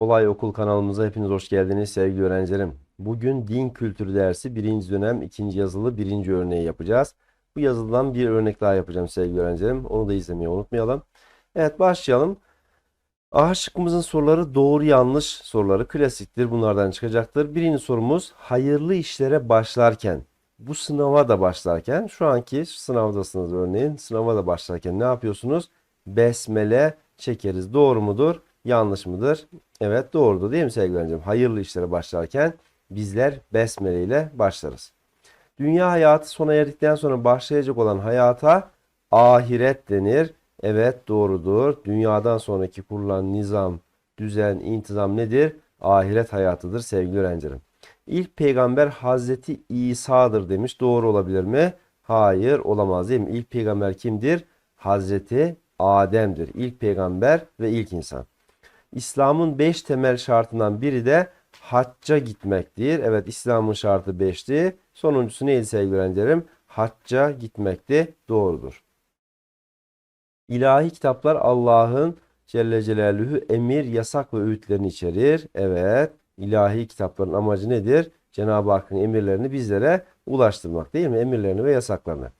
Kolay Okul kanalımıza hepiniz hoş geldiniz sevgili öğrencilerim. Bugün din kültürü dersi birinci dönem ikinci yazılı birinci örneği yapacağız. Bu yazılıdan bir örnek daha yapacağım sevgili öğrencilerim. Onu da izlemeyi unutmayalım. Evet başlayalım. A şıkkımızın soruları doğru yanlış soruları klasiktir. Bunlardan çıkacaktır. Birinci sorumuz hayırlı işlere başlarken bu sınava da başlarken şu anki sınavdasınız örneğin sınava da başlarken ne yapıyorsunuz? Besmele çekeriz. Doğru mudur? Yanlış mıdır? Evet doğrudur değil mi sevgili öğrencim? Hayırlı işlere başlarken bizler besmele ile başlarız. Dünya hayatı sona erdikten sonra başlayacak olan hayata ahiret denir. Evet doğrudur. Dünyadan sonraki kurulan nizam, düzen, intizam nedir? Ahiret hayatıdır sevgili öğrencilerim. İlk peygamber Hazreti İsa'dır demiş. Doğru olabilir mi? Hayır olamaz değil mi? İlk peygamber kimdir? Hazreti Adem'dir. İlk peygamber ve ilk insan. İslam'ın beş temel şartından biri de hacca gitmektir. Evet İslam'ın şartı 5'ti. Sonuncusu neydi sevgili öğrencilerim? Hacca gitmekti. Doğrudur. İlahi kitaplar Allah'ın Celle Celaluhu emir, yasak ve öğütlerini içerir. Evet. ilahi kitapların amacı nedir? Cenab-ı Hakk'ın emirlerini bizlere ulaştırmak değil mi? Emirlerini ve yasaklarını.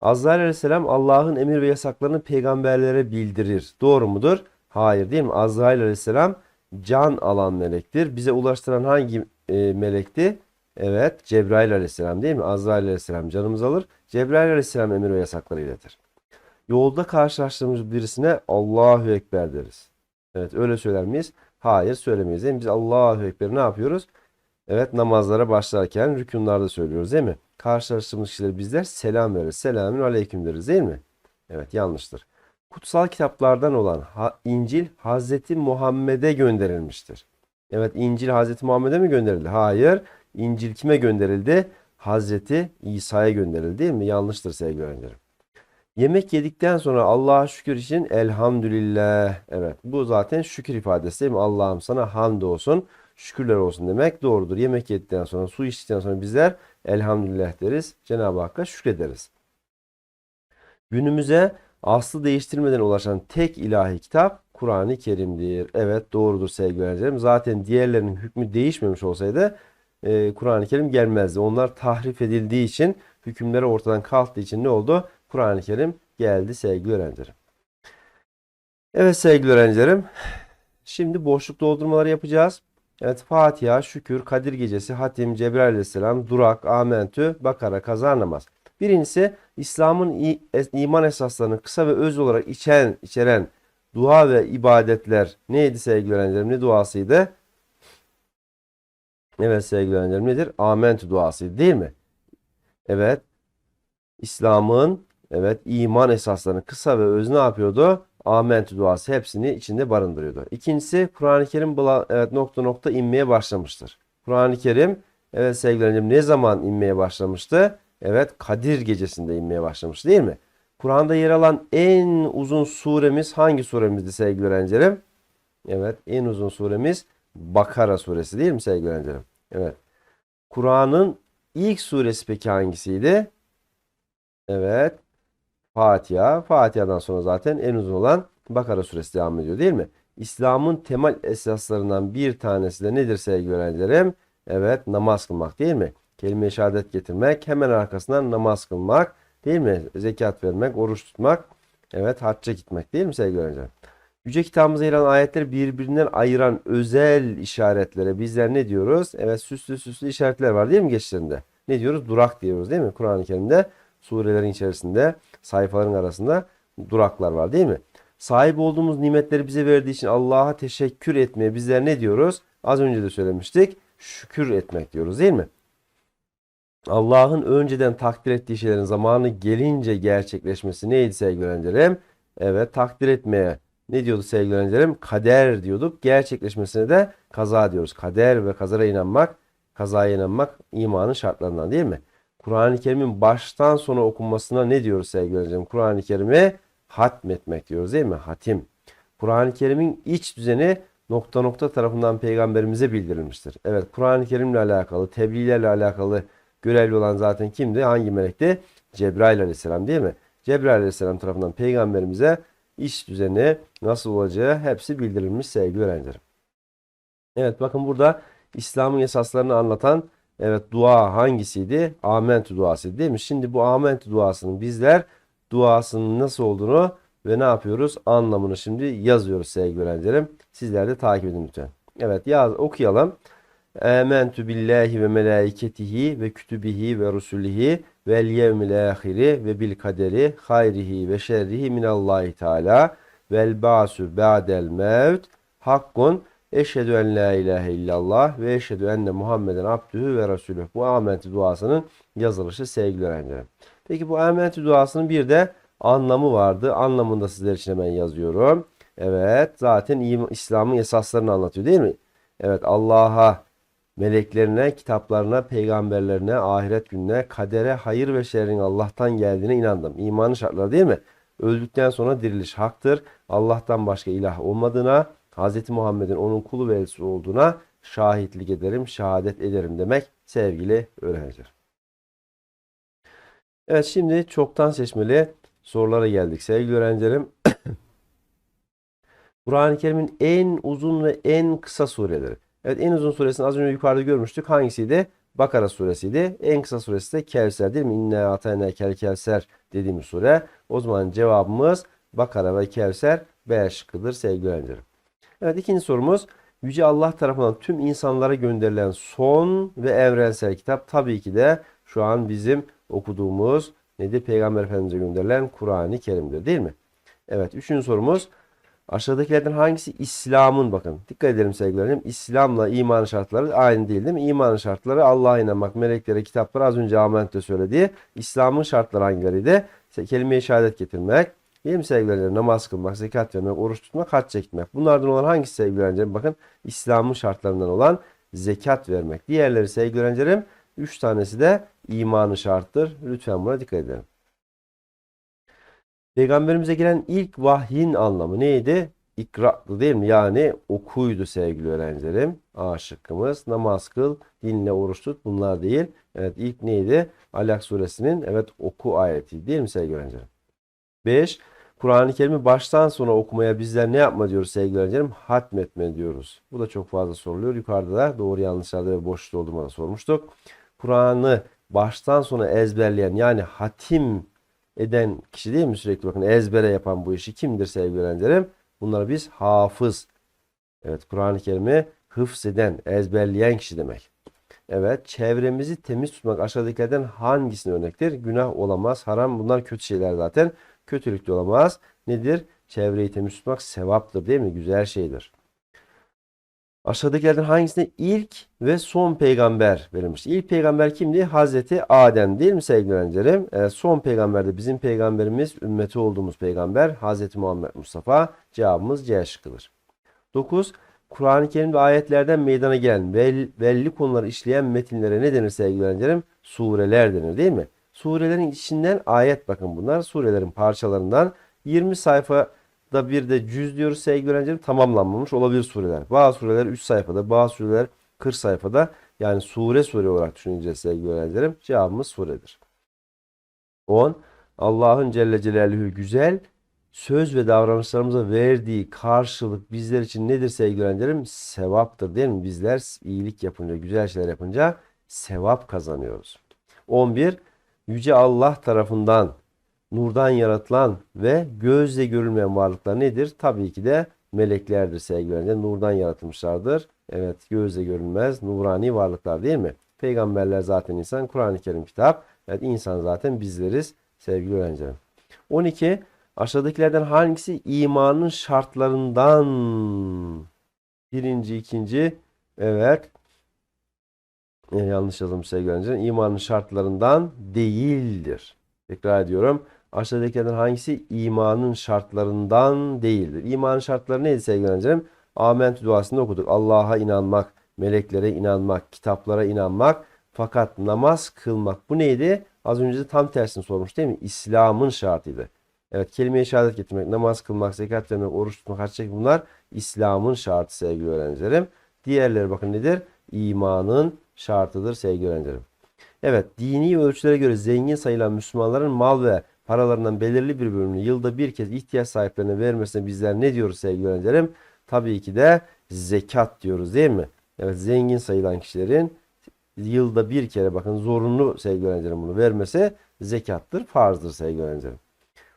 Azrail Aleyhisselam Allah'ın emir ve yasaklarını peygamberlere bildirir. Doğru mudur? Hayır değil mi? Azrail Aleyhisselam can alan melektir. Bize ulaştıran hangi e, melekti? Evet Cebrail Aleyhisselam değil mi? Azrail Aleyhisselam canımızı alır. Cebrail Aleyhisselam emir ve yasakları iletir. Yolda karşılaştığımız birisine Allahu Ekber deriz. Evet öyle söyler miyiz? Hayır söylemeyiz değil mi? Biz Allahu Ekber'i ne yapıyoruz? Evet namazlara başlarken rükunlarda söylüyoruz değil mi? Karşılaştığımız kişilere bizler selam veririz. Selamün aleyküm deriz değil mi? Evet yanlıştır. Kutsal kitaplardan olan İncil Hazreti Muhammed'e gönderilmiştir. Evet İncil Hazreti Muhammed'e mi gönderildi? Hayır. İncil kime gönderildi? Hazreti İsa'ya gönderildi değil mi? Yanlıştır sevgili öğrencilerim. Yemek yedikten sonra Allah'a şükür için elhamdülillah. Evet bu zaten şükür ifadesi değil mi? Allah'ım sana hamd olsun, şükürler olsun demek doğrudur. Yemek yedikten sonra, su içtikten sonra bizler elhamdülillah deriz. Cenab-ı Hakk'a şükrederiz. Günümüze aslı değiştirmeden ulaşan tek ilahi kitap Kur'an-ı Kerim'dir. Evet doğrudur sevgili öğrencilerim. Zaten diğerlerinin hükmü değişmemiş olsaydı e, Kur'an-ı Kerim gelmezdi. Onlar tahrif edildiği için hükümleri ortadan kalktığı için ne oldu? Kur'an-ı Kerim geldi sevgili öğrencilerim. Evet sevgili öğrencilerim. Şimdi boşluk doldurmaları yapacağız. Evet Fatiha, Şükür, Kadir Gecesi, Hatim, Cebrail Aleyhisselam, Durak, Amentü, Bakara, Kaza namaz. Birincisi İslam'ın iman esaslarını kısa ve öz olarak içen, içeren dua ve ibadetler neydi sevgili öğrencilerim? Ne duasıydı? Evet sevgili öğrencilerim nedir? Amentü duasıydı değil mi? Evet. İslam'ın evet iman esaslarını kısa ve öz ne yapıyordu? Amentü duası hepsini içinde barındırıyordu. İkincisi Kur'an-ı Kerim evet, nokta nokta inmeye başlamıştır. Kur'an-ı Kerim evet sevgili öğrencilerim ne zaman inmeye başlamıştı? Evet Kadir gecesinde inmeye başlamış değil mi? Kur'an'da yer alan en uzun suremiz hangi suremizdi sevgili öğrencilerim? Evet en uzun suremiz Bakara suresi değil mi sevgili öğrencilerim? Evet. Kur'an'ın ilk suresi peki hangisiydi? Evet. Fatiha. Fatiha'dan sonra zaten en uzun olan Bakara suresi devam ediyor değil mi? İslam'ın temel esaslarından bir tanesi de nedir sevgili öğrencilerim? Evet namaz kılmak değil mi? Kelime-i şehadet getirmek, hemen arkasından namaz kılmak, değil mi? Zekat vermek, oruç tutmak, evet hacca gitmek değil mi sevgili öğrenciler? Yüce kitabımıza yer alan ayetleri birbirinden ayıran özel işaretlere bizler ne diyoruz? Evet süslü süslü işaretler var değil mi geçişlerinde? Ne diyoruz? Durak diyoruz değil mi? Kur'an-ı Kerim'de surelerin içerisinde sayfaların arasında duraklar var değil mi? Sahip olduğumuz nimetleri bize verdiği için Allah'a teşekkür etmeye bizler ne diyoruz? Az önce de söylemiştik. Şükür etmek diyoruz değil mi? Allah'ın önceden takdir ettiği şeylerin zamanı gelince gerçekleşmesi neydi sevgili öğrencilerim? Evet takdir etmeye ne diyordu sevgili öğrencilerim? Kader diyorduk. Gerçekleşmesine de kaza diyoruz. Kader ve kazara inanmak, kazaya inanmak imanın şartlarından değil mi? Kur'an-ı Kerim'in baştan sona okunmasına ne diyoruz sevgili öğrencilerim? Kur'an-ı Kerim'i hatmetmek diyoruz değil mi? Hatim. Kur'an-ı Kerim'in iç düzeni nokta nokta tarafından peygamberimize bildirilmiştir. Evet Kur'an-ı Kerim'le alakalı, tebliğlerle alakalı görevli olan zaten kimdi? Hangi melekti? Cebrail aleyhisselam değil mi? Cebrail aleyhisselam tarafından peygamberimize iş düzeni nasıl olacağı hepsi bildirilmiş sevgili öğrencilerim. Evet bakın burada İslam'ın esaslarını anlatan evet dua hangisiydi? Amentü duası değil mi? Şimdi bu amentü duasının bizler duasının nasıl olduğunu ve ne yapıyoruz? Anlamını şimdi yazıyoruz sevgili öğrencilerim. Sizler de takip edin lütfen. Evet yaz okuyalım. Âmentü billahi ve melaiketihi ve kütübihi ve rusulihi vel yevmil ahiri ve bil kaderi hayrihi ve şerrihi minallahi teala vel ba'su ba'del mevt hakkun eşhedü en la ilahe illallah ve eşhedü enne Muhammeden abdühü ve resulüh. Bu amentü duasının yazılışı sevgili öğrencilerim. Peki bu amentü duasının bir de anlamı vardı. Anlamını da sizler için hemen yazıyorum. Evet zaten İslam'ın esaslarını anlatıyor değil mi? Evet Allah'a, meleklerine, kitaplarına, peygamberlerine, ahiret gününe, kadere, hayır ve şerrin Allah'tan geldiğine inandım. İmanın şartları değil mi? Öldükten sonra diriliş haktır. Allah'tan başka ilah olmadığına, Hz. Muhammed'in onun kulu ve elçisi olduğuna şahitlik ederim, şehadet ederim demek sevgili öğrenciler. Evet şimdi çoktan seçmeli sorulara geldik sevgili öğrencilerim. Kur'an-ı Kerim'in en uzun ve en kısa sureleri. Evet en uzun suresini az önce yukarıda görmüştük. Hangisiydi? Bakara suresiydi. En kısa suresi de Kevser değil mi? İnne atayna kel kevser dediğimiz sure. O zaman cevabımız Bakara ve Kevser B şıkkıdır sevgili öğrencilerim. Evet ikinci sorumuz. Yüce Allah tarafından tüm insanlara gönderilen son ve evrensel kitap tabii ki de şu an bizim okuduğumuz nedir? Peygamber Efendimiz'e gönderilen Kur'an-ı Kerim'dir değil mi? Evet üçüncü sorumuz. Aşağıdakilerden hangisi İslam'ın bakın dikkat edelim sevgili öğrencim. İslam'la iman şartları aynı değil değil mi? İman şartları Allah'a inanmak, meleklere, kitaplara az önce Ahmet söylediği. İslam'ın şartları hangileriydi? Kelime-i şehadet getirmek, değil mi sevgili öğrencilerim? Namaz kılmak, zekat vermek, oruç tutmak, hac çekmek. Bunlardan olan hangisi sevgili öğrencilerim? Bakın İslam'ın şartlarından olan zekat vermek. Diğerleri sevgili öğrencilerim üç tanesi de imanın şarttır. Lütfen buna dikkat edelim. Peygamberimize gelen ilk vahyin anlamı neydi? İkra'dı değil mi? Yani okuydu sevgili öğrencilerim. A. Namaz kıl, dinle oruç tut. Bunlar değil. Evet ilk neydi? Alak suresinin evet oku ayeti değil mi sevgili öğrencilerim? 5. Kur'an-ı Kerim'i baştan sona okumaya bizler ne yapma diyoruz sevgili öğrencilerim? Hatmetme diyoruz. Bu da çok fazla soruluyor. Yukarıda da doğru yanlışlarda ve boşluk doldurmada sormuştuk. Kur'an'ı baştan sona ezberleyen yani hatim eden kişi değil mi sürekli bakın ezbere yapan bu işi kimdir sevgili öğrencilerim? Bunları biz hafız. Evet Kur'an-ı Kerim'i hıfzeden, ezberleyen kişi demek. Evet çevremizi temiz tutmak aşağıdakilerden hangisine örnektir? Günah olamaz, haram bunlar kötü şeyler zaten. Kötülük de olamaz. Nedir? Çevreyi temiz tutmak sevaptır değil mi? Güzel şeydir. Aşağıdakilerden hangisine ilk ve son peygamber verilmiş? İlk peygamber kimdi? Hazreti Adem değil mi sevgili öğrencilerim? Evet, son peygamber de bizim peygamberimiz, ümmeti olduğumuz peygamber Hazreti Muhammed Mustafa. Cevabımız C şıkkıdır. 9. Kur'an-ı Kerim'de ayetlerden meydana gelen vel, belli konuları işleyen metinlere ne denir sevgili öğrencilerim? Sureler denir değil mi? Surelerin içinden ayet bakın bunlar. Surelerin parçalarından 20 sayfa da bir de cüz diyoruz sevgili öğrencilerim tamamlanmamış olabilir sureler. Bazı sureler 3 sayfada, bazı sureler 40 sayfada. Yani sure sure olarak düşüneceğiz sevgili öğrencilerim. Cevabımız suredir. 10. Allah'ın Celle Celaluhu güzel söz ve davranışlarımıza verdiği karşılık bizler için nedir sevgili öğrencilerim? Sevaptır değil mi? Bizler iyilik yapınca, güzel şeyler yapınca sevap kazanıyoruz. 11. Yüce Allah tarafından nurdan yaratılan ve gözle görülmeyen varlıklar nedir? Tabii ki de meleklerdir sevgili öğrenciler. Nurdan yaratılmışlardır. Evet gözle görünmez nurani varlıklar değil mi? Peygamberler zaten insan. Kur'an-ı Kerim kitap. Evet insan zaten bizleriz sevgili öğrencilerim. 12. Aşağıdakilerden hangisi imanın şartlarından? Birinci, ikinci. Evet. E, yanlış yazılmış sevgili öğrencilerim. İmanın şartlarından değildir. Tekrar ediyorum. Aşağıdakilerden hangisi imanın şartlarından değildir? İmanın şartları neydi sevgili öğrencilerim? Amentü duasında okuduk. Allah'a inanmak, meleklere inanmak, kitaplara inanmak. Fakat namaz kılmak bu neydi? Az önce de tam tersini sormuş değil mi? İslam'ın şartıydı. Evet kelime-i şehadet getirmek, namaz kılmak, zekat vermek, oruç tutmak, hac çekmek bunlar İslam'ın şartı sevgili öğrencilerim. Diğerleri bakın nedir? İmanın şartıdır sevgili öğrencilerim. Evet, dini ölçülere göre zengin sayılan Müslümanların mal ve paralarından belirli bir bölümünü yılda bir kez ihtiyaç sahiplerine vermesine bizler ne diyoruz sevgili öğrencilerim? Tabii ki de zekat diyoruz değil mi? Evet zengin sayılan kişilerin yılda bir kere bakın zorunlu sevgili öğrencilerim bunu vermesi zekattır, farzdır sevgili öğrencilerim.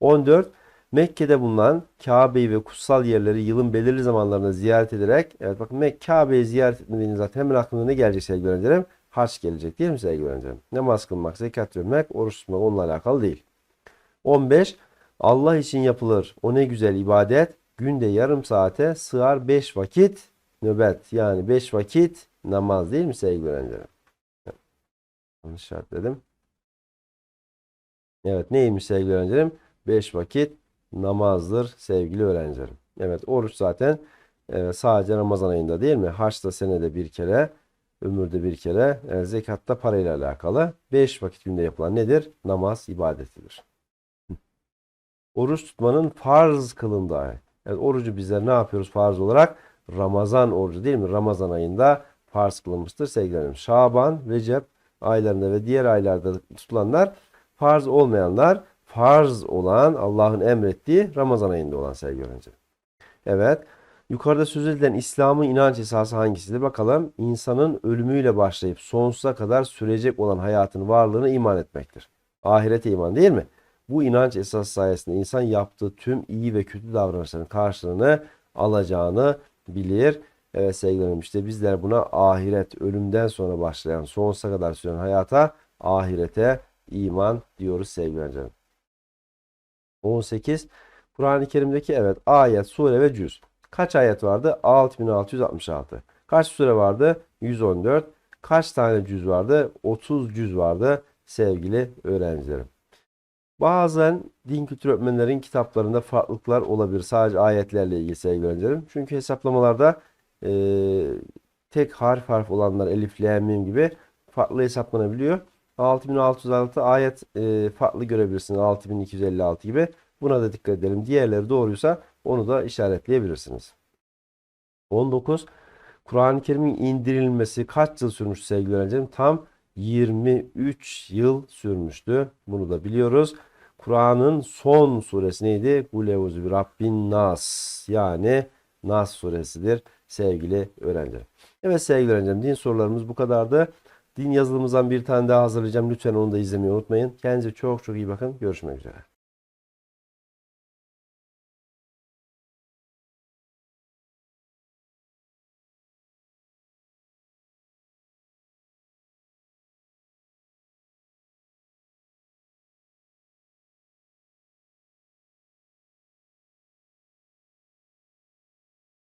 14. Mekke'de bulunan Kabe'yi ve kutsal yerleri yılın belirli zamanlarında ziyaret ederek evet bakın Mek Kabe'yi ziyaret etmediğiniz zaten hemen aklına ne gelecek sevgili öğrencilerim? Haç gelecek değil mi sevgili öğrencilerim? Namaz kılmak, zekat vermek, oruç tutmak onunla alakalı değil. 15. Allah için yapılır. O ne güzel ibadet. Günde yarım saate sığar 5 vakit nöbet. Yani 5 vakit namaz değil mi sevgili öğrencilerim? Yanlış işaretledim. Evet neymiş sevgili öğrencilerim? 5 vakit namazdır sevgili öğrencilerim. Evet oruç zaten e, sadece Ramazan ayında değil mi? Haç da senede bir kere, ömürde bir kere, e, zekat da parayla alakalı. 5 vakit günde yapılan nedir? Namaz ibadetidir. Oruç tutmanın farz kılındığı. Evet, orucu bizler ne yapıyoruz farz olarak? Ramazan orucu değil mi? Ramazan ayında farz kılınmıştır sevgilerim. Şaban, Recep aylarında ve diğer aylarda tutulanlar farz olmayanlar farz olan Allah'ın emrettiği Ramazan ayında olan sevgili öğrenciler. Evet. Yukarıda söz edilen İslam'ın inanç esası hangisidir? Bakalım. İnsanın ölümüyle başlayıp sonsuza kadar sürecek olan hayatın varlığına iman etmektir. Ahirete iman değil mi? Bu inanç esası sayesinde insan yaptığı tüm iyi ve kötü davranışların karşılığını alacağını bilir. Evet sevgilerim işte bizler buna ahiret, ölümden sonra başlayan sonsuza kadar süren hayata ahirete iman diyoruz sevgili öğrencilerim. 18. Kur'an-ı Kerim'deki evet ayet, sure ve cüz. Kaç ayet vardı? 6666. Kaç sure vardı? 114. Kaç tane cüz vardı? 30 cüz vardı sevgili öğrencilerim. Bazen din kültür öğretmenlerin kitaplarında farklılıklar olabilir. Sadece ayetlerle ilgili sevgili öğrencilerim. Çünkü hesaplamalarda e, tek harf harf olanlar elif, la, mim gibi farklı hesaplanabiliyor. 6606 ayet e, farklı görebilirsiniz. 6256 gibi. Buna da dikkat edelim. Diğerleri doğruysa onu da işaretleyebilirsiniz. 19. Kur'an-ı Kerim'in indirilmesi kaç yıl sürmüş sevgili öğrencilerim? Tam 23 yıl sürmüştü. Bunu da biliyoruz. Kur'an'ın son suresi neydi? Kuleuzu bi Rabbin Nas. Yani Nas suresidir sevgili öğrencilerim. Evet sevgili öğrencilerim din sorularımız bu kadardı. Din yazılımımızdan bir tane daha hazırlayacağım. Lütfen onu da izlemeyi unutmayın. Kendinize çok çok iyi bakın. Görüşmek üzere.